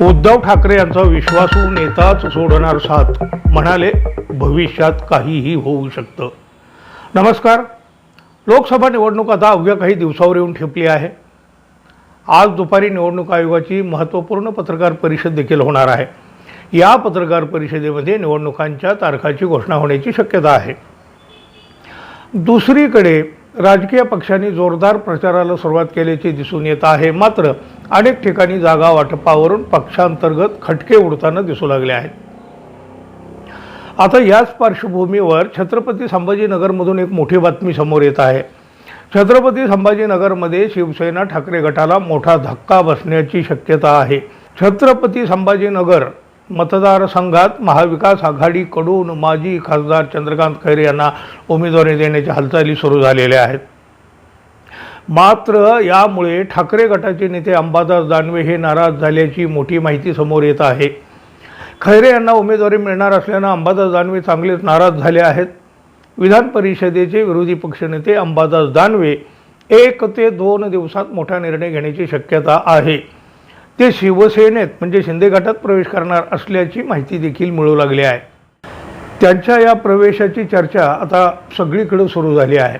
उद्धव ठाकरे यांचा विश्वासू नेताच सोडणार साथ. म्हणाले भविष्यात काहीही होऊ शकतं. नमस्कार. लोकसभा निवडणूक आता अवघ्या काही दिवसावर येऊन ठेपली आहे. आज दुपारी निवडणूक आयोगाची महत्त्वपूर्ण पत्रकार परिषद देखील होणार आहे. या पत्रकार परिषदेमध्ये निवडणुकांच्या तारखाची घोषणा होण्याची शक्यता आहे. दुसरीकडे राजकीय पक्षांनी जोरदार प्रचाराला सुरुवात केल्याचे दिसून येत आहे. मात्र अनेक ठिकाणी जागा वाटपावरून पक्षांतर्गत खटके उडताना दिसू लागले आहेत. आता याच पार्श्वभूमीवर छत्रपती संभाजीनगरमधून एक मोठी बातमी समोर येत आहे. छत्रपती संभाजीनगरमध्ये शिवसेना ठाकरे गटाला मोठा धक्का बसण्याची शक्यता आहे. छत्रपती संभाजीनगर मतदारसंघात महाविकास आघाडीकडून माजी खासदार चंद्रकांत खैरे यांना उमेदवारी देण्याच्या हालचाली सुरू झालेल्या आहेत. मात्र यामुळे ठाकरे गटाचे नेते अंबादास दानवे हे नाराज झाल्याची मोठी माहिती समोर येत आहे. खैरे यांना उमेदवारी मिळणार असल्यानं अंबादास दानवे चांगलेच नाराज झाले आहेत. विधान परिषदेचे विरोधी पक्षनेते अंबादास दानवे एक ते दोन दिवसात मोठा निर्णय घेण्याची शक्यता आहे. ते शिवसेनेत म्हणजे शिंदे गटात प्रवेश करणार असल्याची माहिती देखील मिळू लागली आहे. त्यांच्या या प्रवेशाची चर्चा आता सगळीकडे सुरू झाली आहे.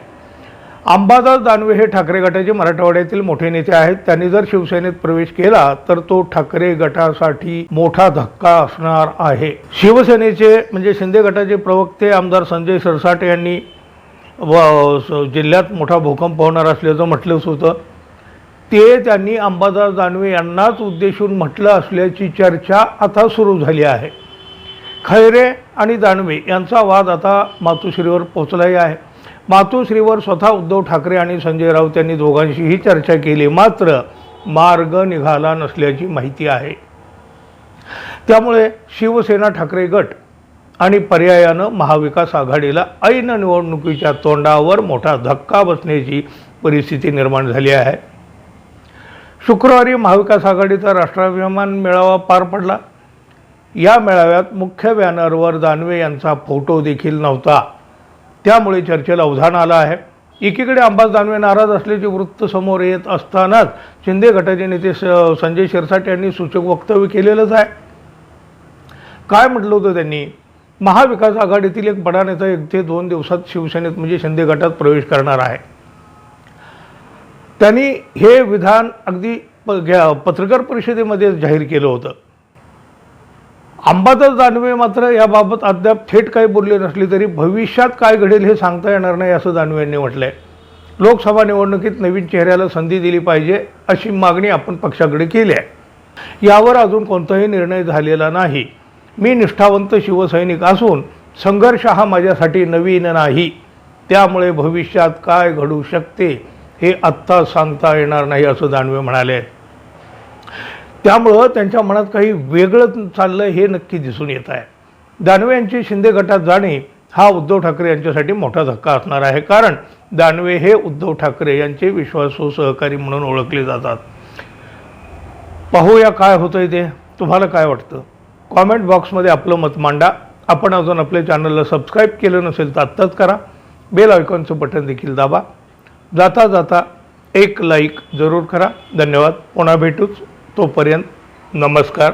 अंबादास दानवे हे ठाकरे गटाचे मराठवाड्यातील मोठे नेते आहेत. त्यांनी जर शिवसेनेत प्रवेश केला तर तो ठाकरे गटासाठी मोठा धक्का असणार आहे. शिवसेनेचे म्हणजे शिंदे गटाचे प्रवक्ते आमदार संजय सरसाटे यांनी व जिल्ह्यात मोठा भूकंप होणार असल्याचं म्हटलंच होतं. ते त्यांनी अंबादास दानवे यांनाच उद्देशून म्हटलं असल्याची चर्चा आता सुरू झाली आहे. खैरे आणि दानवे यांचा वाद आता मातोश्रीवर पोचलाही आहे. मातोश्रीवर स्वतः उद्धव ठाकरे आणि संजय राऊत यांनी दोघांशीही चर्चा केली. मात्र मार्ग निघाला नसल्याची माहिती आहे. त्यामुळे शिवसेना ठाकरे गट आणि पर्यायानं महाविकास आघाडीला ऐन निवडणुकीच्या तोंडावर मोठा धक्का बसण्याची परिस्थिती निर्माण झाली आहे. शुक्रवारी महाविकास आघाडीचा राष्ट्राभिमान मेळावा पार पडला. या मेळाव्यात मुख्य बॅनरवर दानवे यांचा फोटो देखील नव्हता. त्यामुळे चर्चेला उधाण आलं आहे. एकीकडे अंबास दानवे नाराज असल्याचे वृत्त समोर येत असतानाच शिंदे गटाचे नेते स- संजय शिरसाट यांनी सूचक वक्तव्य केलेलंच आहे. काय म्हटलं होतं त्यांनी? महाविकास आघाडीतील एक बडा नेता एक ते दोन दिवसात शिवसेनेत म्हणजे शिंदे गटात प्रवेश करणार आहे. त्यांनी हे विधान अगदी प- घ्या- पत्रकार परिषदेमध्ये जाहीर केलं होतं. अंबादास दानवे मात्र याबाबत अद्याप थेट काही बोलले नसले तरी भविष्यात काय घडेल हे सांगता येणार नाही असं दानवे यांनी आहे लोकसभा निवडणुकीत नवीन चेहऱ्याला संधी दिली पाहिजे अशी मागणी आपण पक्षाकडे केली आहे. यावर अजून कोणताही निर्णय झालेला नाही. मी निष्ठावंत शिवसैनिक असून संघर्ष हा माझ्यासाठी नवीन नाही. त्यामुळे भविष्यात काय घडू शकते हे आत्ता सांगता येणार नाही असं दानवे म्हणाले. त्यामुळं त्यांच्या मनात काही वेगळं चाललं हे नक्की दिसून येत आहे. दानवे यांची शिंदे गटात जाणे हा उद्धव ठाकरे यांच्यासाठी मोठा धक्का असणार आहे. कारण दानवे हे उद्धव ठाकरे यांचे विश्वासू सहकारी म्हणून ओळखले जातात. पाहूया काय होतंय ते. तुम्हाला काय वाटतं? कॉमेंट बॉक्समध्ये आपलं मत मांडा. आपण अजून आपल्या चॅनलला सबस्क्राईब केलं नसेल तर आत्ताच करा. बेल आयकॉनचं बटन देखील दाबा. जाता जाता एक लाईक जरूर करा. धन्यवाद. पुन्हा भेटूच तोपर्यंत नमस्कार.